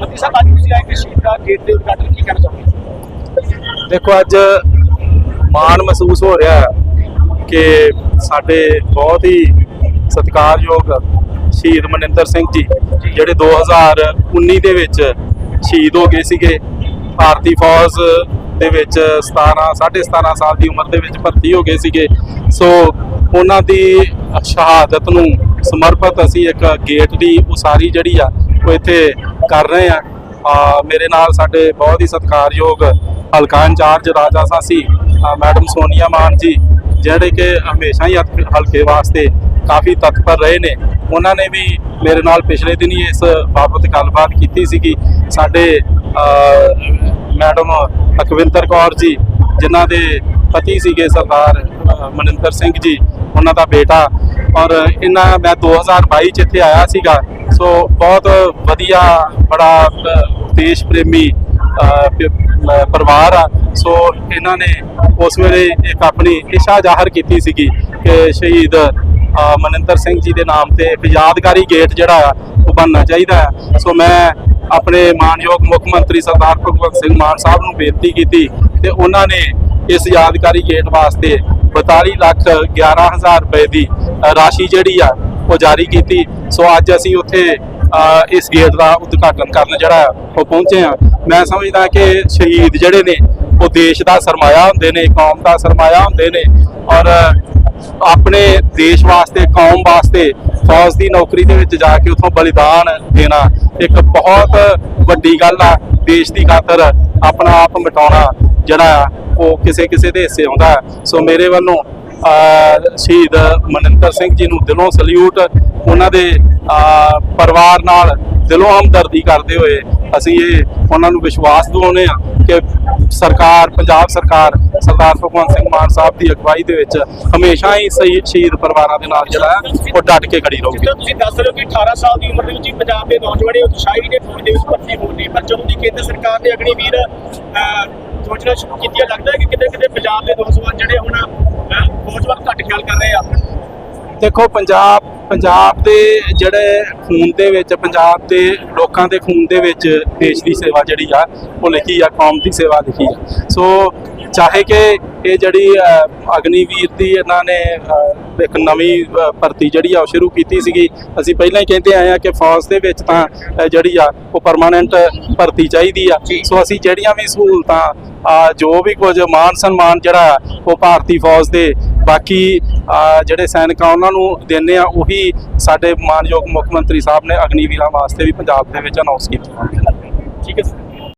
ਮੰਤਰੀ ਸਾਹਿਬ, ਅੱਜ ਤੁਸੀਂ ਆਏ ਕਿ ਸ਼ਹੀਦ ਗੇਟ ਦੇ ਉਦਘਾਟਨ ਕੀ ਕਹਿਣਾ ਚਾਹੁੰਦੇ ਦੇਖੋ, ਅੱਜ ਮਾਣ ਮਹਿਸੂਸ ਹੋ ਰਿਹਾ ਕਿ ਸਾਡੇ ਬਹੁਤ ਹੀ ਸਤਿਕਾਰਯੋਗ ਸ਼ਹੀਦ ਮਨਿੰਦਰ ਸਿੰਘ ਜੀ, ਜਿਹੜੇ 2019 ਦੇ ਵਿੱਚ ਸ਼ਹੀਦ ਹੋ ਗਏ ਸੀਗੇ। ਭਾਰਤੀ ਫੌਜ ਦੇ ਵਿੱਚ 17 17.5 ਸਾਲ ਦੀ ਉਮਰ ਦੇ ਵਿੱਚ ਭਰਤੀ ਹੋ ਗਏ ਸੀਗੇ। ਸੋ ਉਹਨਾਂ ਦੀ ਸ਼ਹਾਦਤ ਨੂੰ ਸਮਰਪਿਤ ਅਸੀਂ ਇੱਕ ਗੇਟ ਦੀ ਉਸਾਰੀ ਜਿਹੜੀ ਆ, ਉਹ ਇੱਥੇ ਕਰ ਰਹੇ ਆ ਮੇਰੇ ਨਾਲ ਸਾਡੇ ਬਹੁਤ ਹੀ ਸਤਿਕਾਰਯੋਗ ਹਲਕਾ ਇੰਚਾਰਜ ਰਾਜਾ ਸਾਸੀ ਅ, ਮੈਡਮ ਸੋਨੀਆ ਮਾਨ ਜੀ ਜਿਹੜੇ ਕਿ ਹਮੇਸ਼ਾ ਹੀ ਹਲਕੇ- ਹਲਕੇ ਵਾਸਤੇ ਕਾਫੀ ਤਤਪਰ ਰਹੇ ਨੇ। ਉਹਨਾਂ ਨੇ ਵੀ ਮੇਰੇ ਨਾਲ ਪਿਛਲੇ ਦਿਨ ਹੀ ਇਸ ਬਾਬਤ ਗੱਲਬਾਤ ਕੀਤੀ ਸੀਗੀ। ਸਾਡੇ ਮੈਡਮ ਅਕਵਿੰਦਰ ਕੌਰ ਜੀ ਜਿਨ੍ਹਾਂ ਦੇ ਪਤੀ ਸੀਗੇ ਸਰਦਾਰ ਮਨਿੰਦਰ ਸਿੰਘ ਜੀ ਉਹਨਾਂ ਦਾ ਬੇਟਾ। ਔਰ ਇਹਨਾਂ ਮੈਂ 2022 ਚ ਇੱਥੇ ਆਇਆ ਸੀਗਾ। ਸੋ ਬਹੁਤ ਵਧੀਆ ਬੜਾ ਦੇਸ਼ ਪ੍ਰੇਮੀ ਅ, ਪਰਿਵਾਰ ਆ। ਸੋ ਇਹਨਾਂ ਨੇ ਉਸ ਵੇਲੇ ਇੱਕ ਆਪਣੀ ਇੱਛਾ ਜ਼ਾਹਰ ਕੀਤੀ ਸੀਗੀ ਕਿ ਸ਼ਹੀਦ ਮਨਿੰਦਰ ਸਿੰਘ ਜੀ ਦੇ ਨਾਮ ਤੇ ਇੱਕ ਯਾਦਗਾਰੀ ਗੇਟ ਜਿਹੜਾ ਆ ਉਹ ਬਣਨਾ ਚਾਹੀਦਾ ਹੈ ਸੋ ਮੈਂ ਆਪਣੇ ਮਾਨਯੋਗ ਮੁੱਖ ਮੰਤਰੀ ਸਰਦਾਰ ਭਗਵੰਤ ਸਿੰਘ ਮਾਨ ਸਾਹਿਬ ਨੂੰ ਬੇਨਤੀ ਕੀਤੀ ਤੇ ਉਹਨਾਂ ਨੇ ਇਸ ਯਾਦਗਾਰੀ ਗੇਟ ਵਾਸਤੇ 42 ਲੱਖ 11000 ਰੁਪਏ ਦੀ ਰਾਸ਼ੀ ਜਿਹੜੀ ਆ ਉਹ ਜਾਰੀ ਕੀਤੀ। ਸੋ ਅੱਜ ਅਸੀਂ ਉੱਥੇ ਇਸ ਗੇਟ ਦਾ ਉਦਘਾਟਨ ਕਰਨ ਜਿਹੜਾ ਉਹ ਪਹੁੰਚੇ ਆ ਮੈਂ ਸਮਝਦਾ ਕਿ ਸ਼ਹੀਦ ਜਿਹੜੇ ਨੇ, ਉਹ ਦੇਸ਼ ਦਾ ਸਰਮਾਇਆ ਹੁੰਦੇ ਨੇ, ਕੌਮ ਦਾ ਸਰਮਾਇਆ ਹੁੰਦੇ ਨੇ। ਔਰ ਆਪਣੇ ਦੇਸ਼ ਵਾਸਤੇ, ਕੌਮ ਵਾਸਤੇ ਫੌਜ ਦੀ ਨੌਕਰੀ ਦੇ ਵਿੱਚ ਜਾ ਕੇ ਉੱਥੋਂ ਬਲੀਦਾਨ ਦੇਣਾ ਇੱਕ ਬਹੁਤ ਵੱਡੀ ਗੱਲ ਆ। ਦੇਸ਼ ਦੀ ਖਾਤਰ ਆਪਣਾ ਆਪ ਮਿਟਾਉਣਾ ਜਿਹੜਾ ਆ ਉਹ ਕਿਸੇ ਕਿਸੇ ਦੇ ਹਿੱਸੇ ਆਉਂਦਾ ਹੈ। ਸੋ ਮੇਰੇ ਵੱਲੋਂ ਸ਼ਹੀਦ ਮਨਿੰਦਰ ਸਿੰਘ ਜੀ ਨੂੰ ਦਿਲੋਂ ਸਲੂਟ। ਉਹਨਾਂ ਦੇ ਪਰਿਵਾਰ ਨਾਲ ਦਿਲੋਂ ਹਮਦਰਦੀ ਕਰਦੇ ਹੋਏ ਅਸੀਂ ਇਹ ਉਹਨਾਂ ਨੂੰ ਵਿਸ਼ਵਾਸ ਦਿਵਾਉਂਦੇ ਆ ਕਿ ਸਰਕਾਰ, ਪੰਜਾਬ ਸਰਕਾਰ, ਸਰਦਾਰ ਭਗਵੰਤ ਸਿੰਘ ਮਾਨ ਸਾਹਿਬ ਦੀ ਅਗਵਾਈ ਦੇ ਵਿੱਚ ਹਮੇਸ਼ਾ ਹੀ ਸਹੀ ਸ਼ਹੀਦ ਪਰਿਵਾਰਾਂ ਦੇ ਨਾਲ ਜਿਹੜਾ ਉਹ ਡਟ ਕੇ ਖੜੀ ਰਹੂਗੀ। ਤੁਸੀਂ ਦੱਸ ਰਹੇ ਹੋ ਕਿ 18 ਸਾਲ ਦੀ ਉਮਰ ਦੇ ਵਿੱਚ ਹੀ ਪੰਜਾਬ ਦੇ ਨੌਜਵਾਨ ਉਤਸ਼ਾਹੀ ਨੇ ਫੌਜ ਦੇ ਵਿੱਚ ਭਰਤੀ ਹੋਣ ਪਰ ਜਦੋਂ ਦੀ ਕੇਂਦਰ ਸਰਕਾਰ ਦੇ ਅਗਨੀਵੀਰ ਯੋਜਨਾ ਸ਼ੁਰੂ ਕੀਤੀ ਲੱਗਦਾ ਹੈ ਕਿ ਕਿਤੇ ਕਿਤੇ ਪੰਜਾਬ ਦੇ ਨੌਜਵਾਨ ਜਿਹੜੇ ਹੁਣ ਅਹ, ਫੌਜ ਵੱਲ ਘੱਟ ਖਿਆਲ ਕਰ ਰਹੇ ਆ ਦੇਖੋ, ਪੰਜਾਬ ਪੰਜਾਬ ਦੇ ਜਿਹੜੇ ਖੂਨ ਦੇ ਵਿੱਚ, ਪੰਜਾਬ ਦੇ ਲੋਕਾਂ ਦੇ ਖੂਨ ਦੇ ਵਿੱਚ ਦੇਸ਼ ਦੀ ਸੇਵਾ ਜਿਹੜੀ ਆ, ਉਹ ਲਿਖੀ ਆ, ਕੌਮ ਦੀ ਸੇਵਾ ਲਿਖੀ ਆ। ਸੋ ਚਾਹੇ ਕਿ ਇਹ ਜਿਹੜੀ ਅਗਨੀਵੀਰ ਦੀ ਇਹਨਾਂ ਨੇ ਇੱਕ ਨਵੀਂ ਭਰਤੀ ਜਿਹੜੀ ਆ ਸ਼ੁਰੂ ਕੀਤੀ ਸੀਗੀ। ਅਸੀਂ ਪਹਿਲਾਂ ਹੀ ਕਹਿੰਦੇ ਆਏ ਆ ਕਿ ਫੌਜ ਦੇ ਵਿੱਚ ਤਾਂ ਜਿਹੜੀ ਆ ਉਹ ਪਰਮਾਨੈਂਟ ਭਰਤੀ ਚਾਹੀਦੀ ਆ। ਸੋ ਅਸੀਂ ਜਿਹੜੀਆਂ ਵੀ ਸਹੂਲਤਾਂ ਆ ਜੋ ਵੀ ਕੁਝ ਮਾਨ ਸਨਮਾਨ ਜਿਹੜਾ ਉਹ ਭਾਰਤੀ ਫੌਜ ਦੇ ਬਾਕੀ ਜਿਹੜੇ ਸੈਨਿਕ ਆ ਉਹਨਾਂ ਨੂੰ ਦਿੰਦੇ ਆ ਉਹੀ ਸਾਡੇ ਮਾਨਯੋਗ ਮੁੱਖ ਮੰਤਰੀ ਸਾਹਿਬ ਨੇ ਅਗਨੀਵੀਰਾਂ ਵਾਸਤੇ ਵੀ ਪੰਜਾਬ ਦੇ ਵਿੱਚ ਅਨਾਉਂਸ ਕੀਤਾ ਠੀਕ ਹੈ